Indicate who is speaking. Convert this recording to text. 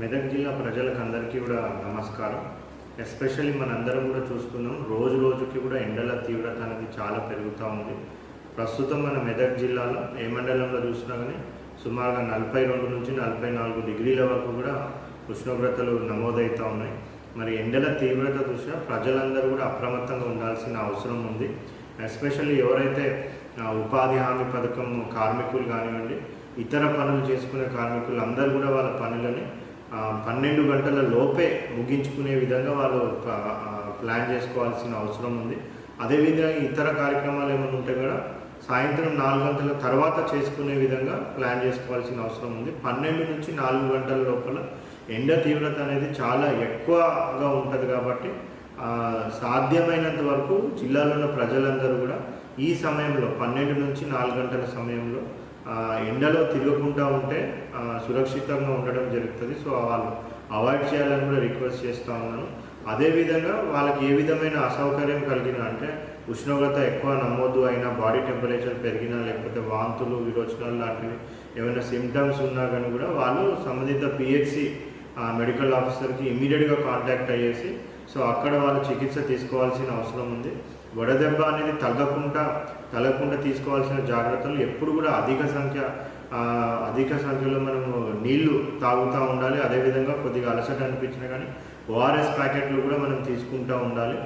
Speaker 1: మెదక్ జిల్లా ప్రజలకు అందరికీ కూడా నమస్కారం. ఎస్పెషల్లీ మనందరం కూడా చూస్తున్నాం రోజు రోజుకి కూడా ఎండల తీవ్రత అనేది చాలా పెరుగుతూ ఉంది. ప్రస్తుతం మన మెదక్ జిల్లాలో ఏ మండలంలో చూసినా కానీ సుమారుగా నలభై రెండు నుంచి నలభై నాలుగు డిగ్రీల వరకు కూడా ఉష్ణోగ్రతలు నమోదవుతూ ఉన్నాయి. మరి ఎండల తీవ్రత దృష్ట్యా ప్రజలందరూ కూడా అప్రమత్తంగా ఉండాల్సిన అవసరం ఉంది. ఎస్పెషల్లీ ఎవరైతే ఉపాధి హామీ పథకం కార్మికులు కానివ్వండి ఇతర పనులు చేసుకునే కార్మికులు అందరూ కూడా వాళ్ళ పనులని పన్నెండు గంటల లోపే ముగించుకునే విధంగా వాళ్ళు ప్లాన్ చేసుకోవాల్సిన అవసరం ఉంది. అదేవిధంగా ఇతర కార్యక్రమాలు ఏమైనా ఉంటే కూడా సాయంత్రం నాలుగు గంటల తర్వాత చేసుకునే విధంగా ప్లాన్ చేసుకోవాల్సిన అవసరం ఉంది. పన్నెండు నుంచి నాలుగు గంటల లోపల ఎండ తీవ్రత అనేది చాలా ఎక్కువగా ఉంటుంది కాబట్టి సాధ్యమైనంత వరకు జిల్లాలో ఉన్న ప్రజలందరూ కూడా ఈ సమయంలో పన్నెండు నుంచి నాలుగు గంటల సమయంలో ఎండలో తిరగకుండా ఉంటే సురక్షితంగా ఉండడం జరుగుతుంది. సో వాళ్ళు అవాయిడ్ చేయాలని కూడా రిక్వెస్ట్ చేస్తూ ఉన్నాను. అదేవిధంగా వాళ్ళకి ఏ విధమైన అసౌకర్యం కలిగిన అంటే ఉష్ణోగ్రత ఎక్కువ నమోదు అయినా బాడీ టెంపరేచర్ పెరిగినా లేకపోతే వాంతులు విరోచనాలు లాంటివి ఏమైనా సిమ్టమ్స్ ఉన్నా కానీ కూడా వాళ్ళు సంబంధిత పిహెచ్సి ఆ మెడికల్ ఆఫీసర్కి ఇమీడియట్గా కాంటాక్ట్ అయ్యేసి సో అక్కడ వాళ్ళు చికిత్స తీసుకోవాల్సిన అవసరం ఉంది. వడదెబ్బ అనేది తగ్గకుండా తగ్గకుండా తీసుకోవాల్సిన జాగ్రత్తలు ఎప్పుడు కూడా అధిక సంఖ్య అధిక సంఖ్యలో మనము నీళ్ళు తాగుతూ ఉండాలి. అదేవిధంగా కొద్దిగా అలసట అనిపించినా కానీ ఓఆర్ఎస్ ప్యాకెట్లు కూడా మనం తీసుకుంటూ ఉండాలి.